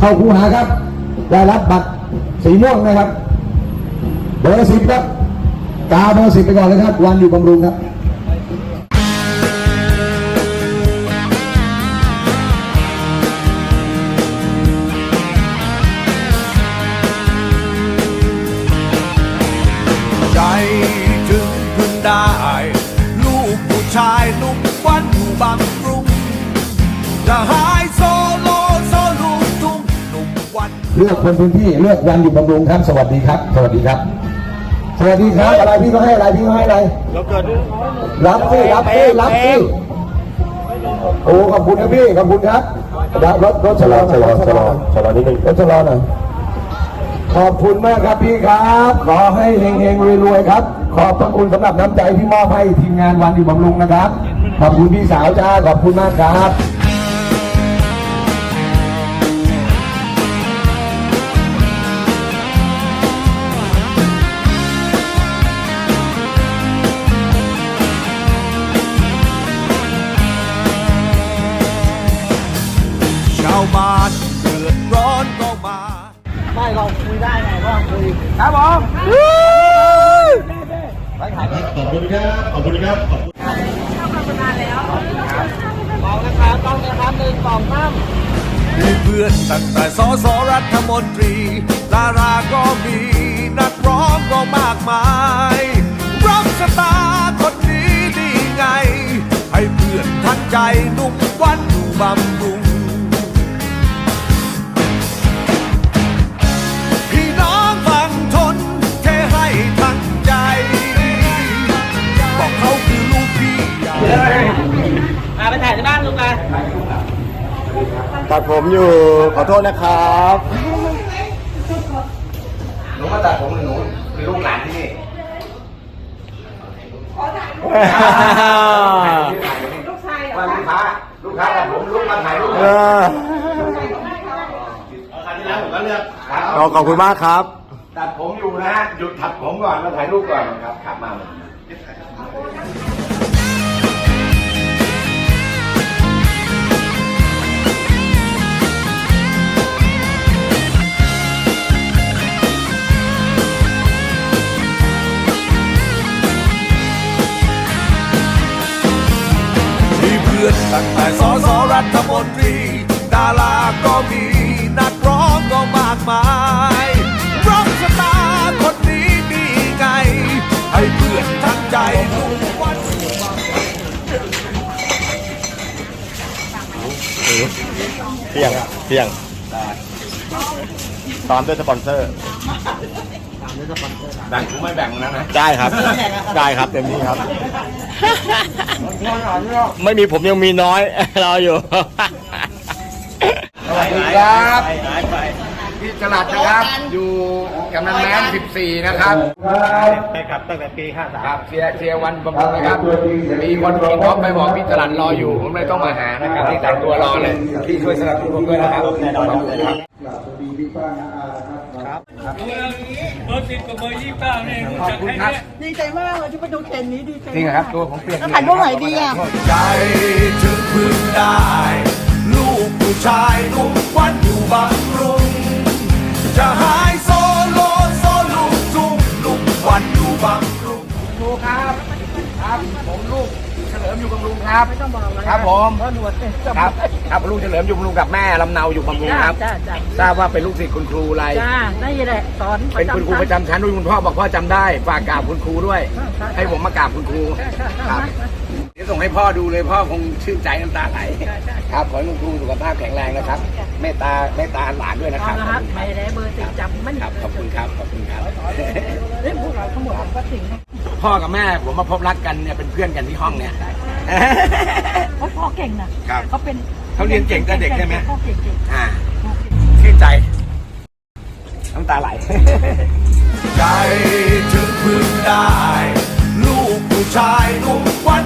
เข้าคูหาครับ ได้รับบัตรสีม่วงนะครับ เบอร์สิบครับ กาเบอร์สิบไปก่อนเลยครับ วันอยู่บำรุงครับถึงพึงได้ ลูกผู้ชายหนุ่มควันอยู่บางกรุงจะหา เลือกคนพื้นที่เลือกวันอยู่บำรุงครับ สวัสดีครับ สวัสดีครับ สวัสดีครับอะไรพี่ก็ให้อะไรพี่ก็ให้อะไรรับสิรับสิรับสิโอ้ขอบคุณนะพี่ขอบคุณครับรับรถรถชะลอชะลอชะลอชะลอนิดนึงรถชะลอหน่อยขอบคุณมากครับพี่ครับ ขอให้เฮงๆรวยๆครับ ขอบพระคุณสำหรับน้ำใจที่มอบให้ทีมงานวันอยู่บำรุงนะครับ ขอบคุณพี่สาวจ้าขอบคุณมากครับ ไม่เราคุยได้ไงก็คุยครับผมบอกนะครับต้องนะครับหนึ่งสองสามมีเพื่อนตั้งแต่สสรัฐมนตรีดาราก็มีนักร้องก็มากมายร็อกสตาร์คนนี้ดีไง ให้เพื่อนทันใจหนุ่มควันอยู่บำ ตัดผมอยู่ ขอโทษนะครับหนูมาตัดผมหรือหนูคือลูกหลานที่นี่ลูกชายเหรอว่าลูกค้าลูกค้าตัดผมลูกมาถ่ายรูปเออเอาขอบคุณมากครับ ตัดผมอยู่นะฮะหยุดตัดผมก่อนมาถ่ายรูปก่อนครับขับมามี ตั้งแต่สอสอรัฐมนตรี ดาราก็มีนักร้องก็มากมายร็อกสตาร์คนนี้ดีไง ให้เพื่อนทั้งใจทุกวันเที่ยงเที่ยงตามด้วยสปอนเซอร์ แบ่งกูไม่แบ่งนะนะได้ครับ ได้ครับเต็มที่ครับไม่มีผมยังมีน้อย รออยู่ สวัสดีครับพี่จลัดนะครับ อยู่กำนันแม้น14 นะครับใช่ครับตั้งแต่ปีครับเสียเสียวันบำรุงนะครับ มีคนกินท็อปไปบอกพี่จลัดรออยู่ ผมเลยต้องมาหานะครับที่แต่งตัวรอเลยพี่ช่วยสนับสนุนผมด้วยนะครับแน่นอนครับเบ อร์สิบกับเบอร์ยี่สิบเก้าเนี่ยรู้จักแค่เนี้ย ดีใจมากเลยที่มาดูเทรนนี้ดีใจจริงเหรอครับ ตัวผมเปลี่ยนแล้วถ่ายรูปไหนดีอะ ใจถึงพึงได้ ลูกผู้ชายหนุ่มควันอยู่บางกรุงจะหาย ครับ ไม่ต้องบอกเลยครับผมเพราะหนวดเนี่ยครับครับลูกเฉลิมอยู่บำรุงกับแม่ลำเนาอยู่บำรุงจ้าครับ จ้าจ้าทราบว่าเป็นลูกศิษย์คุณครูอะไร จ้าได้แหละสอนเป็นคุณครูประจำชั้นด้วยคุณพ่อบอกพ่อจำได้ ฝากกราบคุณครูด้วย ให้ผมมากราบคุณครูครับเดี๋ยวส่งให้พ่อดูเลยพ่อคงชื่นใจน้ำตาไหลครับขอให้คุณครูสุขภาพแข็งแรงนะครับ เมตตาเมตตาหลานด้วยนะคเอารับ ละครับไม่ได้เบอร์สิบจำมันครับ ขอบคุณครับ ขอบคุณครับเฮ้ยพวกเราทั้งหมดก็สิงห์ พ่อกับแม่ผมมาพบรักกันเนี่ยเป็นเพื่อนกันที่ห้องเนี่ย โอพ่อเก่งนะครับ เขาเป็นเขาเรียนเก่งแต่เด็กใช่ไหมพ่อเก่งเก่งอ่าชื่นใจ น้ำตาไหล ใจถึงพึ่งได้ ลูกผู้ชายหนุ่มวัน